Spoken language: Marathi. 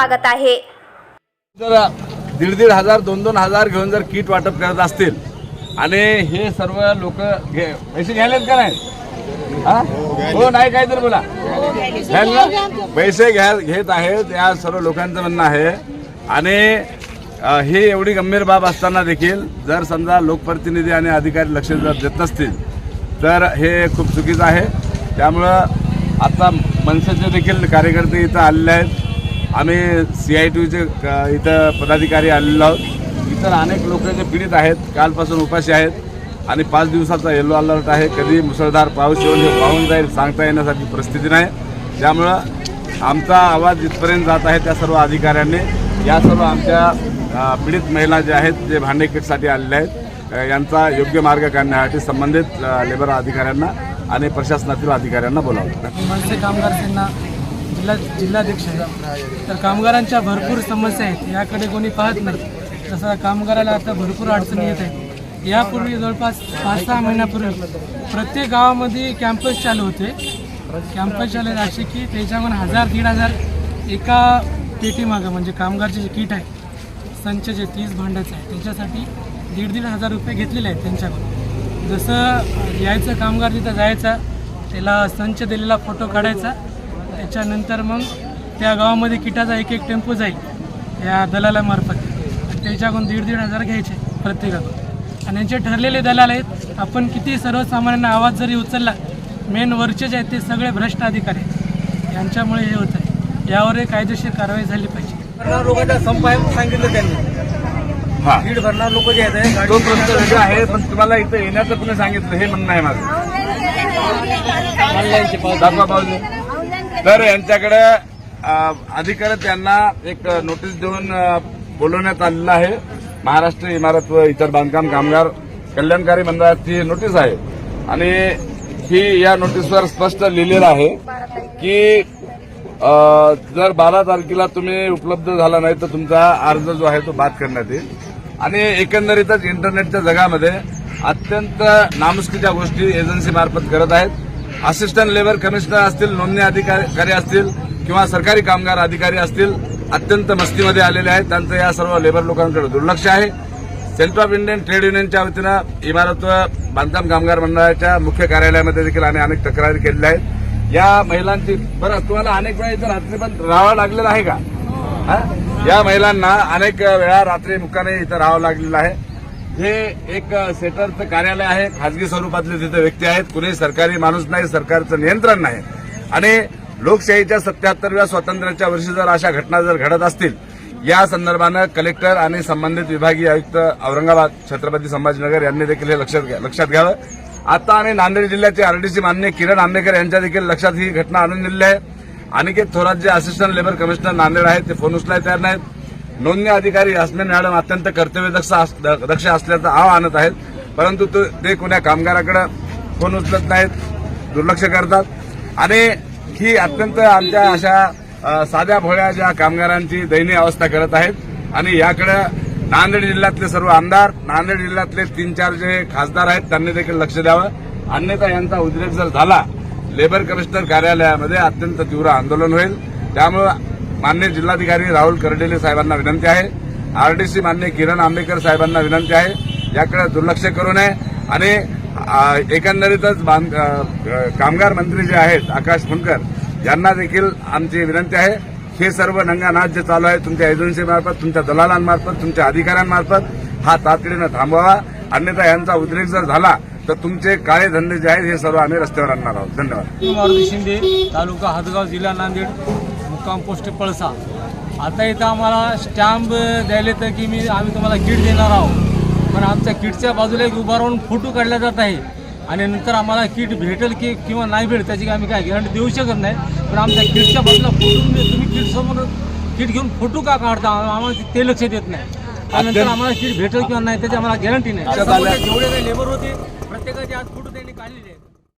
स्वागत आहे. जर दीड दीड हजार दोन दोन हजार घेऊन जर किट वाटप करत असतील आणि हे सर्व लोक घे पैसे घ्यायलेत का नाही? हा? हो नाही काय तर बोला. घ्याल ना? पैसे घ्या घेत आहेत या सर्व लोकांचं म्हणणं आहे. आणि अ, ही एवढी गंभीर बाब असताना देखील जर समजा लोकप्रतिनिधी आणि अधिकारी लक्ष जर देत नसतील तर हे खूप चुकीचं आहे. त्यामुळं आता मनसेचे देखील कार्यकर्ते इथं आलेले आहेत. आम्ही सी आय टीचे इथं पदाधिकारी आलेलो आहोत. इतर अनेक लोक जे पीडित आहेत कालपासून उपाशी आहेत आणि पाच दिवसाचा येलो अलर्ट आहे. कधी मुसळधार पाऊस येऊन हे पाहून जाईल सांगता येण्यासाठी परिस्थिती नाही. त्यामुळं आमचा आवाज इथपर्यंत जात आहे त्या सर्व अधिकाऱ्यांनी या सर्व आमच्या पीडित महिला ज्या आहेत जे भांडेकीटसाठी आलेल्या आहेत यांचा योग्य मार्ग काढण्यासाठी संबंधित लेबर अधिकाऱ्यांना आणि प्रशासनातील अधिकाऱ्यांना बोलावलं. मनसे कामगार जिल्हा जिल्हाध्यक्ष आहे. तर कामगारांच्या भरपूर समस्या आहेत. याकडे कोणी पाहत नाही. तसं कामगाराला आता भरपूर अडचणी येत आहेत. यापूर्वी जवळपास पाच सहा महिन्यापूर्वी प्रत्येक गावामध्ये कॅम्पस चालू होते. कॅम्पस चालू आहेत असे की त्याच्यामध्ये हजार दीड हजार एका पेटीमागं म्हणजे कामगारचे जे किट आहे संच जे तीस भांड्याचं आहे त्याच्यासाठी दीड दीड हजार रुपये घेतलेले आहेत त्यांच्याकडून. जसं यायचं कामगार तिथं जायचा त्याला संच दिलेला फोटो काढायचा त्याच्यानंतर मग त्या गावामध्ये किटाचा एक एक टेम्पो जाईल या दलालामार्फत. त्याच्याकडून दीड दीड हजार घ्यायचे प्रत्येकाकडून. आणि यांचे ठरलेले दलाल आहेत. आपण किती सर्वसामान्यांना आवाज जरी उचलला मेन वरचे जे आहेत ते सगळे भ्रष्ट अधिकारी आहेत. यांच्यामुळे हे होत आहे यावर कायदेशीर कारवाई झाली पाहिजे. संप आहे म्हणून सांगितलं त्यांनी. हा. दीड भरणार लोक जे आहेत आहे पण तुम्हाला इथं येण्याचं कुणी सांगितलं? हे म्हणणं आहे माझं. तर यांच्याकडे अधिकारी त्यांना एक नोटीस देऊन बोलवण्यात आलेलं आहे. महाराष्ट्र इमारत व इतर बांधकाम कामगार कल्याणकारी मंडळाची नोटीस आहे. आणि ही या नोटीसवर स्पष्ट लिहिलेलं आहे की जर बारा तारखेला तुम्ही उपलब्ध झाला नाही तर तुमचा अर्ज जो आहे तो बाद करण्यात येईल. आणि एकंदरीतच इंटरनेटच्या जगामध्ये अत्यंत नामुष्कीच्या गोष्टी एजन्सी मार्फत करत आहेत. असिस्टंट लेबर कमिशनर असतील नोंदणी अधिकारी असतील किंवा सरकारी कामगार अधिकारी असतील अत्यंत मस्तीमध्ये आलेले आहेत. त्यांचं या सर्व लेबर लोकांकडे दुर्लक्ष आहे. सेंटर ऑफ इंडियन ट्रेड युनियनच्या वतीनं इमारत बांधकाम कामगार मंडळाच्या मुख्य कार्यालयामध्ये देखील आम्ही अनेक तक्रारी केलेल्या आहेत. या महिलांची बरं तुम्हाला अनेक वेळा इथं रात्री पण राहावं लागलेलं आहे का? या महिलांना अनेक वेळा रात्री मुक्काने इथं राहावं लागलेलं आहे. हे एक सेटरचं कार्यालय आहे. खाजगी स्वरूपातले तिथे व्यक्ती आहेत. कुणी सरकारी माणूस नाही सरकारचं नियंत्रण नाही. आणि लोकशाहीच्या सत्याहत्तरव्या स्वातंत्र्याच्या वर्षी जर अशा घटना जर घडत असतील या संदर्भानं कलेक्टर आणि संबंधित विभागीय आयुक्त औरंगाबाद छत्रपती संभाजीनगर यांनी देखील हे लक्षात घ्या- लक्षात घ्यावं. आता आणि नांदेड जिल्ह्याचे आरडीसी मान्य किरण आंबेकर यांच्या देखील लक्षात ही घटना आणून दिलेली आहे. अनिकेत थोरात जे असिस्टंट लेबर कमिशनर नांदेड आहेत ते फोन उचलाय तयार नाहीत. नोंदणी अधिकारी यास्मिन मॅडम अत्यंत कर्तव्यदक्ष अस- दक्ष असल्याचं आव आणत आहेत. परंतु तो- ते कुण्या कामगाराकडे फोन उचलत नाहीत दुर्लक्ष करतात. आणि ही अत्यंत आमच्या अशा साध्या भोळ्या ज्या कामगारांची दयनीय अवस्था करत आहेत. आणि याकडे नांदेड जिल्ह्यातले सर्व आमदार नांदेड जिल्ह्यातले तीन चार जे खासदार आहेत त्यांनी देखील लक्ष द्यावं. अन्यथा यांचा उद्रेक जर झाला लेबर कमिशनर कार्यालयामध्ये अत्यंत तीव्र आंदोलन होईल. त्यामुळं मान्य जिल्हाधिकारी राहुल कर्डेले साहेबांना विनंती आहे. आरडीसी मान्य किरण आंबेकर साहेबांना विनंती आहे. याकडे दुर्लक्ष करू नये. आणि एकंदरीतच कामगार मंत्री जे आहेत आकाश फुंडकर यांना देखील आमची विनंती आहे. हे सर्व नंगानाथ जे चालू आहे. तुमच्या एजन्सीमार्फत तुमच्या दलालांमार्फत तुमच्या अधिकाऱ्यांमार्फत हा तातडीनं थांबवावा. अन्यथा यांचा उद्रेक जर झाला तर तुमचे काळे धंदे जे आहेत हे सर्व आम्ही रस्त्यावर आणणार आहोत. धन्यवाद. शिंदे तालुका हदगाव जिल्हा नांदेड. मुक्काम पोस्ट पळसा. आता इथं आम्हाला स्टॅम्प द्यायला तर की मी आम्ही तुम्हाला किट देणार आहोत. पण आमच्या किटच्या बाजूला एक उभा राहून फोटो काढला जात आहे. आणि नंतर आम्हाला किट भेटेल की किंवा नाही भेटेल त्याची आम्ही काय गॅरंटी देऊ शकत नाही. पण आमच्या किटच्या बाजूला फोटो तुम्ही किट समोर किट घेऊन फोटो का काढता? आम्हाला ते लक्ष देत नाही. त्यानंतर आम्हाला किट भेटेल किंवा नाही त्याची आम्हाला गॅरंटी नाही. जेवढे काही लेबर होते प्रत्येकाचे आज फोटो त्यांनी काढलेले आहेत.